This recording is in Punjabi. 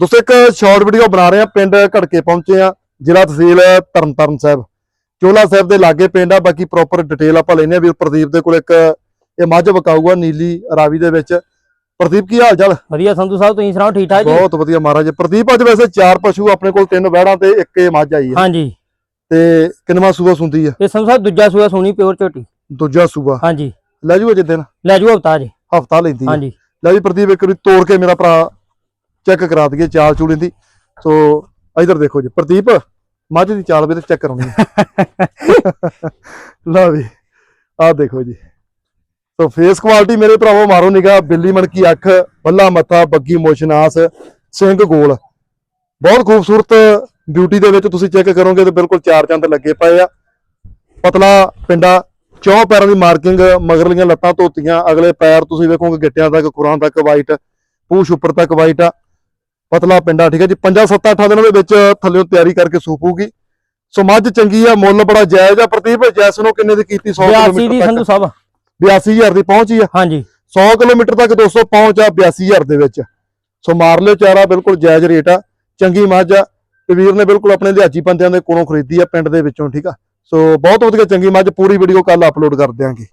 ਦੋਸਤੋ ਇੱਕ ਸ਼ਾਰਟ ਵੀਡੀਓ ਬਣਾ ਰਹੇ ਆ ਪਿੰਡ ਘੜਕੇ ਪਹੁੰਚੇ ਆ ਜ਼ਿਲ੍ਹਾ ਤਹਿਸੀਲ ਤਰਨਤਾਰਨ ਸਾਹਿਬ। ਚੋਲਾ ਸਾਹਿਬ ਦੇ ਲਾਗੇ ਪਿੰਡ ਆ ਬਾਕੀ ਪ੍ਰੋਪਰ ਡਿਟੇਲ ਆਪਾਂ ਲੈਨੇ ਆ ਵੀਰ ਪ੍ਰਦੀਪ ਦੇ ਕੋਲ ਇੱਕ ਇਹ ਮੱਝ ਵਿਕਾਊਗਾ ਨੀਲੀ ਰਾਵੀ ਦੇ ਵਿੱਚ। ਪ੍ਰਦੀਪ ਕੀ ਹਾਲ ਚਾਲ ਵਧੀਆ ਸੰਧੂ ਸਾਹਿਬ ਤੁਸੀਂ ਸੁਣਾਓ ਠੀਕ ਠਾਕ ਜੀ? ਬਹੁਤ ਵਧੀਆ ਮਹਾਰਾਜ। ਪ੍ਰਦੀਪ ਅੱਜ ਵੈਸੇ ਚਾਰ ਪਸ਼ੂ ਆਪਣੇ ਕੋਲ ਤਿੰਨ ਵਹਿੜਾਂ ਤੇ ਇੱਕ ਇਹ ਮੱਝ ਆਈ ਹੈ ਹਾਂਜੀ। ਤੇ ਕਿੰਨਵਾਂ ਸੂਆ ਸੁੰਦੀ ਆ? ਇਹ ਸੰਧੂ ਸਾਹਿਬ ਦੂਜਾ ਸੂਆ ਸੋਣੀ ਪਿਓਰ ਝੋਟੀ। ਦੂਜਾ ਸੂਆ। ਹਾਂਜੀ। ਲੈ ਜੂ ਅਜੇ ਦਿਨ ਲੈ ਜਾਓ ਹਫਤਾ ਜੀ ਹਫਤਾ ਲੈਂਦੀ ਹਾਂਜੀ। ਲੈ ਜੀ ਪ੍ਰਦੀਪ ਇੱਕ ਵਾਰੀ ਤੋੜ ਕੇ ਮੇਰਾ ਭਰਾ ਚੈੱਕ ਕਰਾ ਦਈਏ, ਚਾਲ ਚੂੜੀ ਦੀ। ਸੋ, ਇਧਰ ਦੇਖੋ ਜੀ, ਪ੍ਰਦੀਪ, ਮੱਝ ਦੀ ਚਾਲ ਵੀ ਤੇ ਚੈੱਕ ਕਰਾਉਣੀ ਹੈ। ਲਓ ਵੀ ਆਹ ਦੇਖੋ ਜੀ। ਸੋ ਫੇਸ ਕੁਆਲਿਟੀ ਮੇਰੇ ਭਰਾਵੋ, ਮਾਰੋ ਨਿਗਾ ਬਿੱਲੀ ਮਣਕੀ ਅੱਖ, ਬੱਲਾ ਮੱਥਾ, ਬੱਗੀ ਮੋਸ਼ਨਾਸ ਸਿੰਘ ਗੋਲ। ਬਹੁਤ ਖੂਬਸੂਰਤ ਬਿਊਟੀ ਦੇ ਵਿੱਚ ਤੁਸੀਂ ਚੈੱਕ ਕਰੋਗੇ ਤੇ ਬਿਲਕੁਲ ਚਾਰ ਚੰਦ ਲੱਗੇ ਪਏ ਆ। ਪਤਲਾ ਪਿੰਡਾ, ਚੌ ਪੈਰਾਂ ਦੀ ਮਾਰਕਿੰਗ ਮਗਰਲੀਆਂ ਲੱਤਾਂ ਧੋਤੀਆਂ, ਅਗਲੇ ਪੈਰ ਤੁਸੀਂ ਵੇਖੋਗੇ ਗਿੱਟਿਆਂ ਤੱਕ ਕੁਰਾਂ ਤੱਕ ਵਾਈਟ ਪੂਛ ਉੱਪਰ ਤੱਕ ਵਾਈਟ ਆ। ਪਤਲਾ ਪਿੰਡਾ ਠੀਕ ਹੈ ਜੀ। 5 7 8 ਦਿਨਾਂ ਦੇ ਵਿੱਚ ਥੱਲੇੋਂ ਤਿਆਰੀ ਕਰਕੇ ਸੂਪੂਗੀ ਸੋ ਮੱਝ ਚੰਗੀ ਆ ਮੁੱਲ ਬੜਾ ਜਾਇਜ਼ ਆ। ਪ੍ਰਦੀਪ ਜੈਸ ਨੂੰ ਕਿੰਨੇ ਦੀ ਕੀਤੀ? 100 82 ਦੀ ਕਿਲੋਮੀਟਰ ਸੰਧੂ ਸਾਹਿਬ। 82000 ਦੀ ਪਹੁੰਚੀ ਆ। ਹਾਂਜੀ। 100 ਕਿਲੋਮੀਟਰ ਤੱਕ ਦੋਸਤੋ ਪਹੁੰਚ ਆ 82000 ਦੇ ਵਿੱਚ। ਸੋ ਮਾਰ ਲਿਓ ਚਾਰਾ ਬਿਲਕੁਲ ਜਾਇਜ਼ ਰੇਟ ਆ। ਚੰਗੀ ਮੱਝ ਆ। ਤੇ ਵੀਰ ਨੇ ਬਿਲਕੁਲ ਆਪਣੇ ਲਿਹਾਜੀ ਬੰਦਿਆਂ ਦੇ ਕੋਲੋਂ ਖਰੀਦੀ ਆ ਪਿੰਡ ਦੇ ਵਿੱਚੋਂ ਠੀਕ ਆ। ਸੋ ਬਹੁਤ ਵਧੀਆ ਚੰਗੀ ਮੱਝ ਪੂਰੀ ਵੀਡੀਓ ਕੱਲ ਅਪਲੋਡ ਕਰ ਦਿਆਂਗੇ।